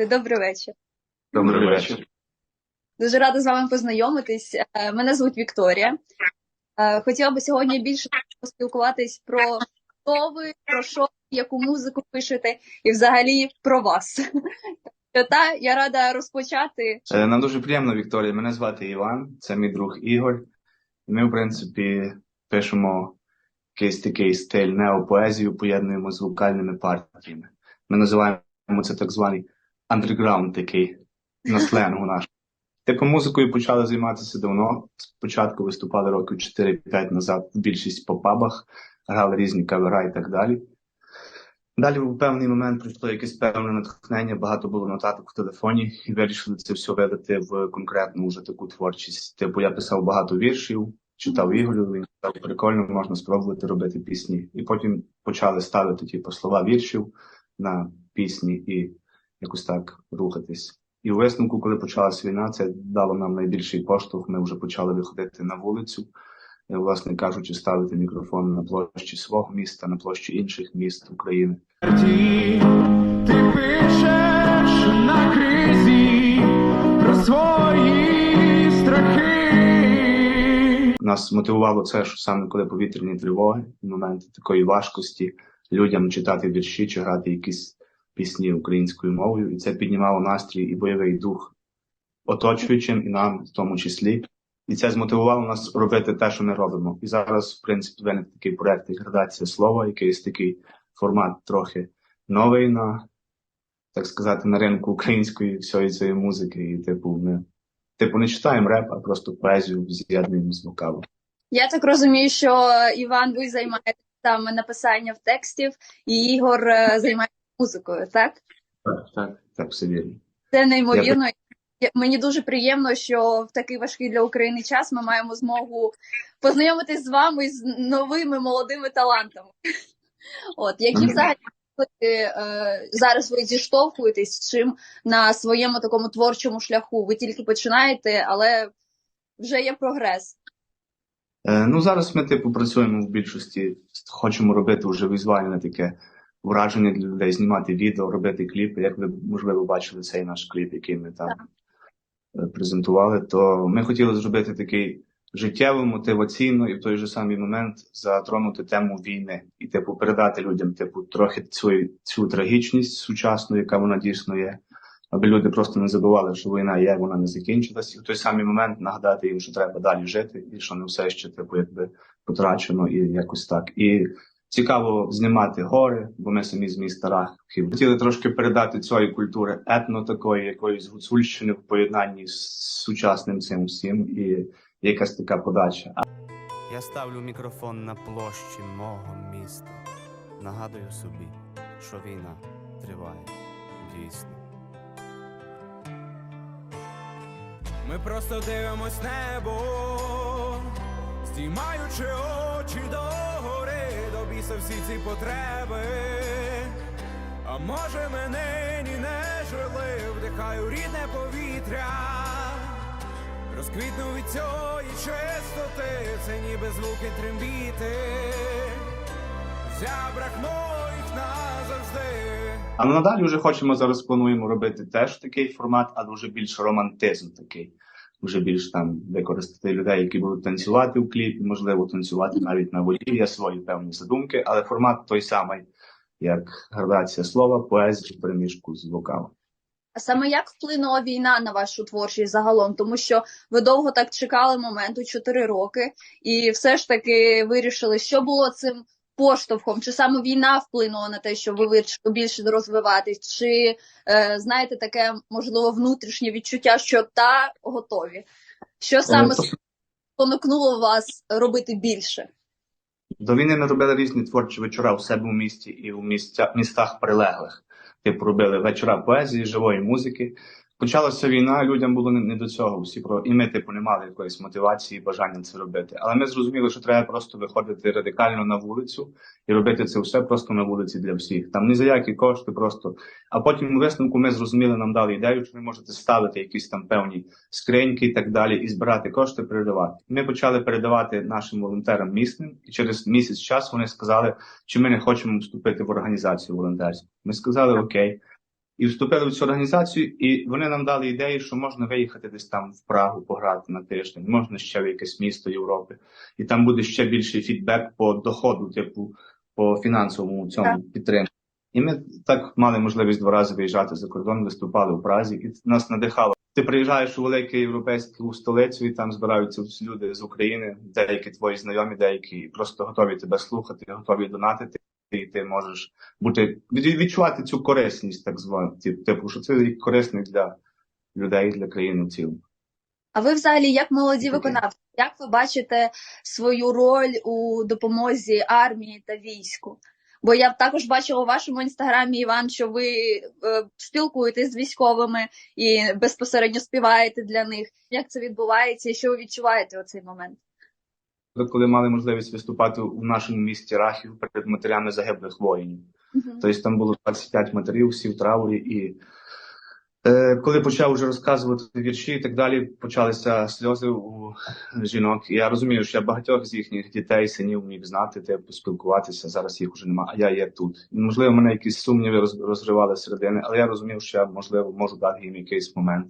Здравствуйте, добрий вечір. Добрий вечір. Дуже рада з вами познайомитись. Е, Мене звуть Вікторія. Е, Хотіла би сьогодні більше поспілкуватись про хто ви, про що, яку музику пишете, і взагалі про вас. Та я рада розпочати. Е, Нам дуже приємно, Вікторія. Мене звати Іван, це мій друг Ігор. Ми, в принципі, пишемо якийсь такий стиль неопоезію, поєднуємо з вокальними партіями. Ми називаємо це так званий андерграунд такий на сленгу наш. Типу музикою почали займатися давно. Спочатку виступали років 4-5 назад, в більшість по пабах, грали різні кавера і так далі. Далі в певний момент прийшло якесь певне натхнення, багато було нотаток в телефоні, і вирішили це все видати в конкретну вже таку творчість. Типу, я писав багато віршів, читав Ігорю, він сказав, прикольно, можна спробувати робити пісні. І потім почали ставити типу, слова віршів на пісні і якось так рухатись. І у висновку, коли почалась війна, це дало нам найбільший поштовх. Ми вже почали виходити на вулицю, е, власне кажучи, ставити мікрофон на площі свого міста, на площі інших міст України. Ти пишеш на кризі про свої страхи. Нас мотивувало це, що саме коли повітряні тривоги, в моменти такої важкості, людям читати вірші чи грати якісь пісні українською мовою, і це піднімало настрій і бойовий дух оточуючим, і нам в тому числі. І це змотивувало нас робити те, що ми робимо. І зараз, в принципі, виник такий проект як слова, якийсь такий формат трохи новий на, так сказати, на ринку української всієї цієї музики. І типу, ми типу не читаємо реп, а просто поезію з'єднуємо з вокалом. Я так розумію, що Іван, ви займаєтеся саме написанням текстів, і Ігор е, займається музикою, так? Так, так, так, все вірно. Це неймовірно. Я- Мені дуже приємно, що в такий важкий для України час ми маємо змогу познайомитись з вами з новими молодими талантами. От які взагалі е, зараз ви зіштовхуєтесь з чим на своєму такому творчому шляху? Ви тільки починаєте, але вже є прогрес. Е, ну, зараз ми, типу, працюємо в більшості, хочемо робити вже візуальне таке враження для людей, знімати відео, робити кліпи. Як ви, можливо, бачили цей наш кліп, який ми там е, презентували, то ми хотіли зробити такий життєво, мотиваційно і в той же самий момент затронути тему війни і, типу, передати людям, типу, трохи цю, цю трагічність сучасну, яка вона дійсно є. Аби люди просто не забували, що війна є, вона не закінчилась, і в той самий момент нагадати їм, що треба далі жити, і що не все ще типу якби потрачено і якось так. І цікаво знімати гори, бо ми самі з міста Рахів. Хотіли трошки передати цієї культури етно такої, якоїсь гуцульщини в поєднанні з сучасним цим всім, і якась така подача. Я ставлю мікрофон на площі мого міста. Нагадую собі, що війна триває дійсно. Ми просто дивимось небо, здіймаючи очі до гори, до біса всі ці потреби. А може ми нині не жили, вдихаю рідне повітря, розквітну від цієї чистоти, це ніби звуки трембіти, зябрах моїх назавжди. А надалі вже хочемо зараз плануємо робити теж такий формат, але вже більш романтизм такий. Вже більш там використати людей, які будуть танцювати в кліпі, можливо, танцювати навіть на воді. Є свої певні задумки, але формат той самий, як градація слова, поезія в переміжку з вокалом. А саме як вплинула війна на вашу творчість загалом? Тому що ви довго так чекали моменту 4 роки, і все ж таки вирішили, що було цим поштовхом? Чи саме війна вплинула на те, що ви вирішили більше розвиватись? Чи е, знаєте таке можливо внутрішнє відчуття, що та готові? Що саме Е, спонукнуло вас робити більше? До війни ми робили різні творчі вечора у себе у місті і у місця, містах прилеглих. Типу робили вечора поезії, живої музики. Почалася війна, людям було не, до цього. Всі про і ми, типу, не мали якоїсь мотивації, бажання це робити. Але ми зрозуміли, що треба просто виходити радикально на вулицю і робити це все просто на вулиці для всіх. Там ні за які кошти, просто. А потім у висновку ми зрозуміли, нам дали ідею, що ви можете ставити якісь там певні скриньки і так далі, і збирати кошти, передавати. Ми почали передавати нашим волонтерам місним, і через місяць час вони сказали, чи ми не хочемо вступити в організацію волонтерську. Ми сказали окей. І вступили в цю організацію, і вони нам дали ідею, що можна виїхати десь там в Прагу пограти на тиждень, можна ще в якесь місто Європи, і там буде ще більший фідбек по доходу, типу по фінансовому цьому підтримку. І ми так мали можливість два рази виїжджати за кордон, виступали в Празі, і нас надихало. Ти приїжджаєш у велику європейську столицю, і там збираються люди з України, деякі твої знайомі, деякі просто готові тебе слухати, готові донатити, і ти можеш бути відчувати цю корисність, так звану, типу, що це корисний для людей, для країни в цілому. А ви взагалі, як молоді виконавці, як ви бачите свою роль у допомозі армії та війську? Бо я також бачила у вашому інстаграмі, Іван, що ви е, спілкуєтесь з військовими і безпосередньо співаєте для них. Як це відбувається і що ви відчуваєте у цей момент? Коли мали можливість виступати у нашому місті Рахів перед матерями загиблих воїнів. Мгм. Тобто там було 25 матерів, всі в траурі. І е, коли почав вже розказувати вірші і так далі, почалися сльози у жінок. І я розумію, що я багатьох з їхніх дітей, синів міг знати, типу, спілкуватися. Зараз їх уже немає, а я є тут. І, можливо, мене якісь сумніви роз- розривали середини, але я розумів, що я, можливо, можу дати їм якийсь момент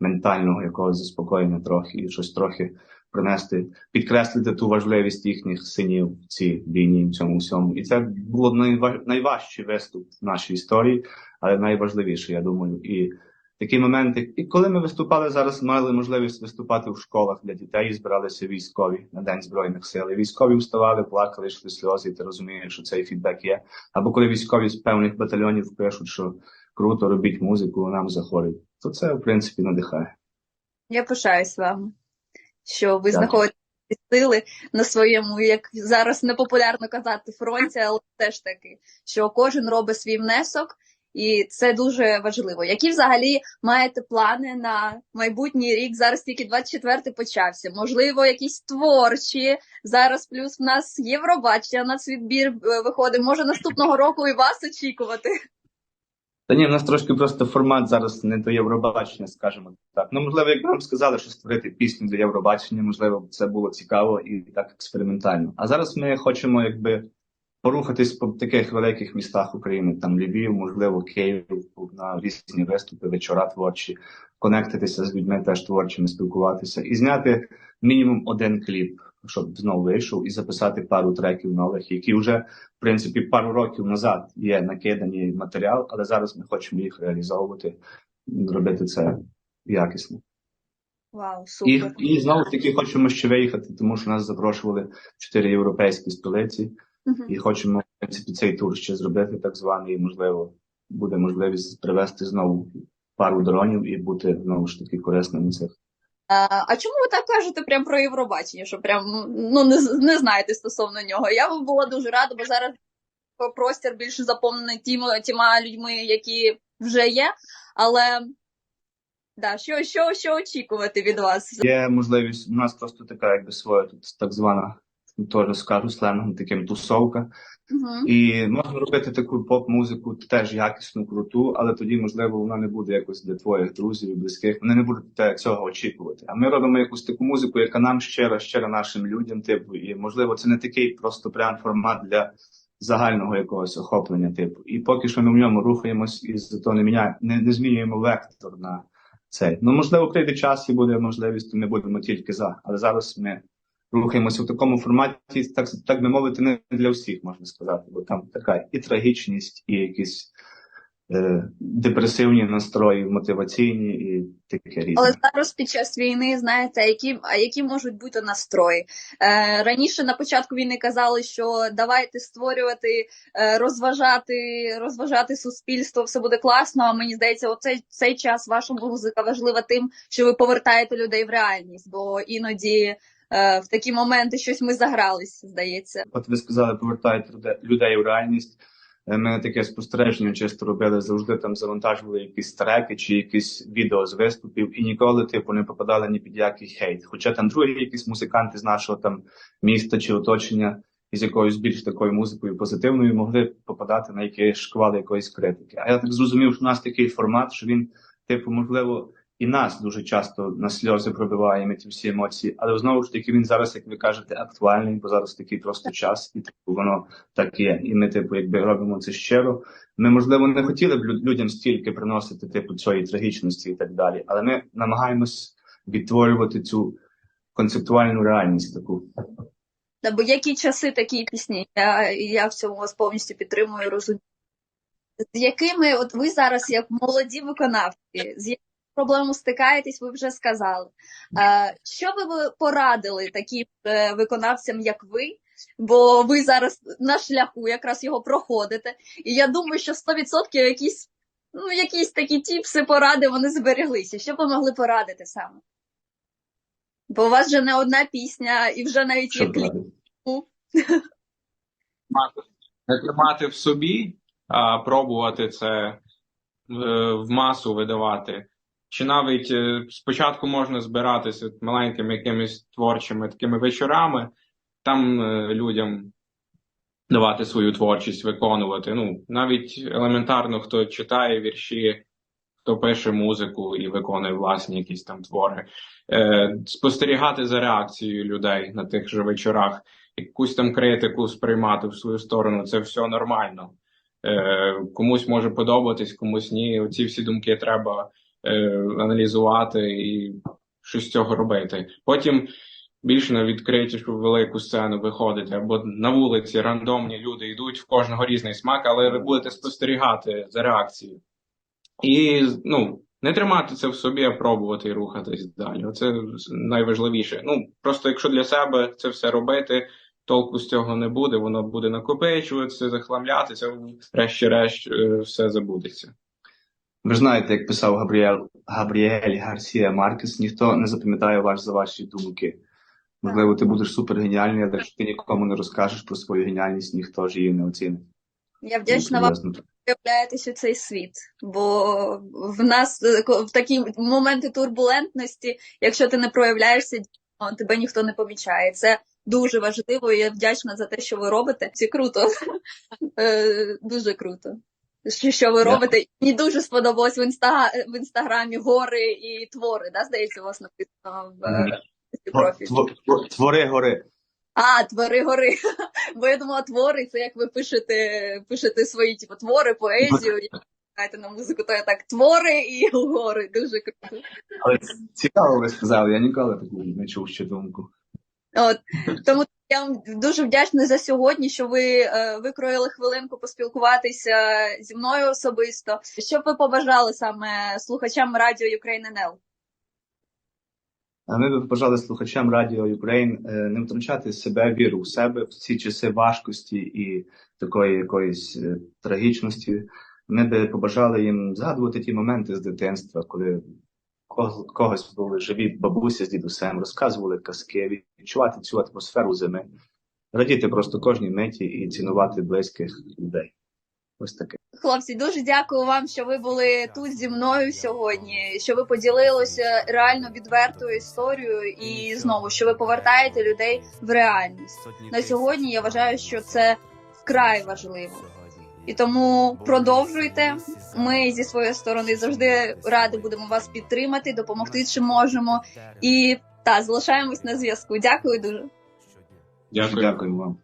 ментального якогось заспокоєння трохи і щось трохи принести, підкреслити ту важливість їхніх синів в цій війні, в цьому всьому. І це було найва- найважчий виступ в нашій історії, але найважливіше, я думаю. І такі моменти. І коли ми виступали зараз, мали можливість виступати в школах для дітей, збиралися військові на День Збройних сил. І військові вставали, плакали, йшли сльози, і ти розумієш, що цей фідбек є. Або коли військові з певних батальйонів пишуть, що круто, робіть музику, нам заходить, то це в принципі надихає. Я пишаюсь вами, що ви знаходите сили на своєму, як зараз непопулярно казати, фронті, але теж таки, що кожен робить свій внесок, і це дуже важливо. Які взагалі маєте плани на майбутній рік? Зараз тільки 24-й почався. Можливо, якісь творчі. Зараз плюс в нас Євробачення, на відбір е, виходить. Може наступного року і вас очікувати. Та ні, в нас трошки просто формат зараз не до Євробачення, скажімо так. Ну, можливо, як нам сказали, що створити пісню до Євробачення, можливо, це було цікаво і так експериментально. А зараз ми хочемо якби порухатись по таких великих містах України, там Львів, можливо, Київ, на різні виступи, вечора творчі, конектитися з людьми теж творчими, спілкуватися і зняти мінімум один кліп, щоб знову вийшов, і записати пару треків нових, які вже в принципі, пару років назад є накиданий матеріал, але зараз ми хочемо їх реалізовувати, робити це якісно. Вау, І, супер. і знову таки хочемо ще виїхати, тому що нас запрошували чотири європейські столиці, Мгм. і хочемо в принципі цей тур ще зробити, так званий, і можливо буде можливість привезти знову пару дронів і бути знову ж таки корисним на цих. А, чому ви так кажете прям про Євробачення, що прям ну не, не знаєте стосовно нього? Я б була дуже рада, бо зараз простір більше заповнений тіма, тіма людьми, які вже є. Але да, що, що, що очікувати від вас? Є можливість, у нас просто така, якби своя тут так звана, теж скажу сленгом, таким тусовка. Угу. І можна робити таку поп-музику теж якісну, круту, але тоді, можливо, вона не буде якось для твоїх друзів, близьких. Вони не будуть те- цього очікувати. А ми робимо якусь таку музику, яка нам щира, щира нашим людям, типу, і можливо, це не такий просто прям формат для загального якогось охоплення, типу. І поки що ми в ньому рухаємось і зато не міняємо, не, не змінюємо вектор на цей. Ну, можливо, прийде час і буде можливість, то ми будемо тільки за. Але зараз ми рухаємося в такому форматі, так, так би мовити, не для всіх, можна сказати, бо там така і трагічність, і якісь е, депресивні настрої, мотиваційні, і таке різне. Але зараз під час війни, знаєте, які, а які можуть бути настрої? Е, раніше на початку війни казали, що давайте створювати, е, розважати, розважати суспільство, все буде класно. А мені здається, оцей цей час ваша музика важлива тим, що ви повертаєте людей в реальність, бо іноді. Е, В такі моменти щось ми загрались, здається. От ви сказали, повертають людей в реальність. Е, Ми таке спостереження часто робили, завжди там завантажували якісь треки чи якісь відео з виступів, і ніколи, типу, не попадали ні під який хейт. Хоча там другі якісь музиканти з нашого там міста чи оточення із якоюсь більш такою музикою позитивною могли попадати на якийсь шквал якоїсь критики. А я так зрозумів, що у нас такий формат, що він, типу, можливо, і нас дуже часто на сльози пробиває ми ті всі емоції, але знову ж таки він зараз, як ви кажете, актуальний, бо зараз такий просто час, і типу, воно так є. І ми, типу, якби робимо це щиро. Ми, можливо, не хотіли б людям стільки приносити, типу, цієї трагічності і так далі, але ми намагаємось відтворювати цю концептуальну реальність таку. Да, бо які часи такі пісні. Я, я в цьому вас повністю підтримую, розумію. З якими от ви зараз, як молоді виконавці, з якими проблемами стикаєтесь, ви вже сказали. Е, що би ви порадили таким е, виконавцям, як ви? Бо ви зараз на шляху якраз його проходите. І я думаю, що 100% якісь, ну, якісь такі тіпси, поради вони збереглися. Що ви могли порадити саме? Бо у вас вже не одна пісня, і вже навіть є кліп. тримати, не тримати в собі, а пробувати це е, в масу видавати. Чи навіть е, спочатку можна збиратися маленькими якимись творчими такими вечорами, там е, людям давати свою творчість, виконувати. Ну, навіть елементарно, хто читає вірші, хто пише музику і виконує власні якісь там твори, е, спостерігати за реакцією людей на тих же вечорах якусь там критику сприймати в свою сторону, це все нормально. Комусь може подобатись, комусь ні. Оці всі думки треба е, аналізувати і щось з цього робити. Потім більше на відкритішу велику сцену виходити, або на вулиці рандомні люди йдуть, в кожного різний смак, але ви будете спостерігати за реакцією. І ну, не тримати це в собі, а пробувати і рухатись далі. Оце найважливіше. Ну, просто якщо для себе це все робити, толку з цього не буде, воно буде накопичуватися, захламлятися, врешті-решт е, все забудеться. Ви ж знаєте, як писав Габріель, Габріель Гарсія Маркес, ніхто не запам'ятає вас за ваші думки. Можливо, ти будеш супер геніальний, але якщо ти нікому не розкажеш про свою геніальність, ніхто ж її не оцінить. Я вдячна вам, так. проявляєтесь у цей світ, бо в нас в такі моменти турбулентності, якщо ти не проявляєшся, дійсно, тебе ніхто не помічає. Це дуже важливо. і Я вдячна за те, що ви робите. Це круто, Е, дуже круто. Що, що ви робите? Мені дуже сподобалось в інстага в інстаграмі гори і твори. Да, здається, у вас написано в е, профілі. Тво- тво- Твори гори. А, твори гори. Бо я думала, твори це як ви пишете, пишете свої типу, твори, поезію. Як граєте на музику, то я так твори і гори. Дуже круто. Але цікаво ви сказали, я ніколи таку не чув ще думку. От тому я вам дуже вдячна за сьогодні, що ви е, викроїли хвилинку поспілкуватися зі мною особисто. Що б ви побажали саме слухачам радіо Ukraine? А ми б побажали слухачам Радіо Ukraine е, не втрачати себе, віру в себе в ці часи важкості і такої якоїсь е, трагічності. Ми би побажали їм згадувати ті моменти з дитинства, коли ко- когось були живі бабуся з дідусем, розказували казки, відчувати цю атмосферу зими, радіти просто кожній миті і цінувати близьких людей. Ось таке. Хлопці, дуже дякую вам, що ви були тут зі мною сьогодні. Що ви поділилися реально відвертою історією, і знову що ви повертаєте людей в реальність. На сьогодні я вважаю, що це вкрай важливо. І тому продовжуйте. Ми зі своєї сторони завжди раді будемо вас підтримати, допомогти чи можемо. І та залишаємось на зв'язку. Дякую дуже. Дякую. Дякую вам.